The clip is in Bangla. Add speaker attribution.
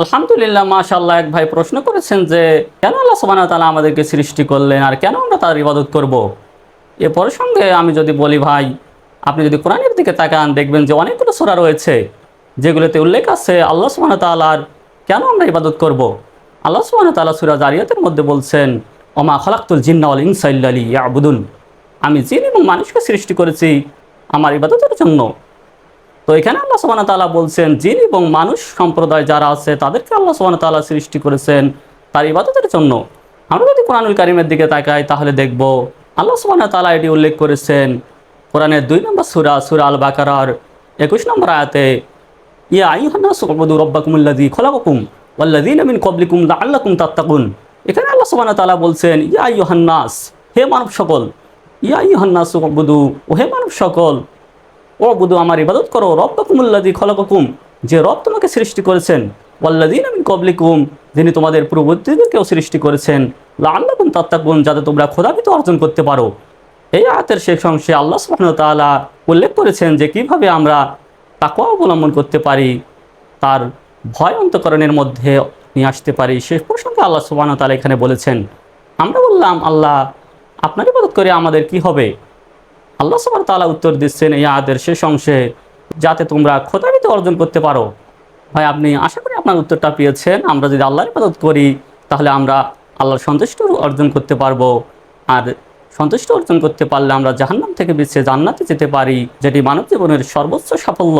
Speaker 1: আলহামদুলিল্লাহ মাশাল্লাহ এক ভাই প্রশ্ন করেছেন যে, কেন আল্লাহ সুবহানাহু ওয়া তাআলা আমাদেরকে সৃষ্টি করলেন আর কেন আমরা তার ইবাদত করব? এ প্রসঙ্গে আমি যদি বলি, ভাই, আপনি যদি কোরআনের দিকে তাকান, দেখবেন যে অনেকগুলো সূরা রয়েছে, যেগুলোতে উল্লেখ আছে আল্লাহ সুবহানাহু ওয়া তাআলার কেন আমরা ইবাদত করব? আল্লাহ সুবহানাহু ওয়া তাআলা সূরা জারিয়াতের মধ্যে বলছেন, ওমা খলাকতুল জিন্না ওয়াল ইনসা ইল্লা লিয়াবুদুন। আমি জিন এবং মানুষকে সৃষ্টি করেছি আমার ইবাদতের জন্য। তো এখানে আল্লাহ সুবহানাহু ওয়া তাআলা বলছেন, জিন এবং মানুষ সম্প্রদায় যারা আছে, তাদেরকে আল্লাহ সুবহানাহু তালা সৃষ্টি করেছেন তার ইবাদতের জন্য। আমরা যদি কোরআনুল কারিমের দিকে তাকাই, তাহলে দেখব আল্লাহ সুবহানাহু তালা এটি উল্লেখ করেছেন, কোরআনের দুই নম্বর সূরা সূরা আল বাকারার একুশ নম্বর আয়াতে, ইয়া আইয়ুহান্নাসু উবুদু রাব্বাকুমুল্লাযী খলাকাকুম ওয়াল্লাযীনা মিন ক্বাবলিকুম লাআল্লাকুম তাত্তাকুন। এখানে আল্লাহ সুবহানাহু ওয়া তাআলা বলছেন, ইয়া আইয়ুহান্নাস হে মানব সকল, ইয়া আইয়ুহান্নাসু উবুদু, ও হে মানব সকল ও বুধু আমার ইবাদত করো রব্বাকুমুল্লাদি খলকুম যে রব তোমাকে সৃষ্টি করেছেন ওয়াল্লাদিন আমি কবলিকুম যিনি তোমাদের পূর্ববর্তীদেরকেও সৃষ্টি করেছেন। লাল্লাকুম তাত্তাকুন, যাতে তোমরা খোদাবিত অর্জন করতে পারো। এই আয়াতের শেষ অংশে আল্লাহ তাআলা উল্লেখ করেছেন যে কীভাবে আমরা তাকওয়া অবলম্বন করতে পারি, তার ভয় অন্তকরণের মধ্যে নিয়ে আসতে পারি, সে প্রসঙ্গে আল্লাহ ওয়া এখানে বলেছেন, আমরা বললাম, আল্লাহ আপনার ইবাদত করে আমাদের কি হবে? আল্লাহ সবার তালা উত্তর দিচ্ছেন, এই আদের শেষ অংশে যাতে তোমরা খোদাবিতে অর্জন করতে পারো। ভাই, আপনি আশা করি আপনার উত্তরটা পেয়েছেন। আমরা যদি আল্লাহর ইবাদত করি, তাহলে আমরা আল্লাহর সন্তুষ্ট অর্জন করতে পারব। আর সন্তুষ্ট অর্জন করতে পারলে আমরা জাহান্নাম থেকে বেঁচে জান্নাতে যেতে পারি, যেটি মানব জীবনের সর্বোচ্চ সাফল্য।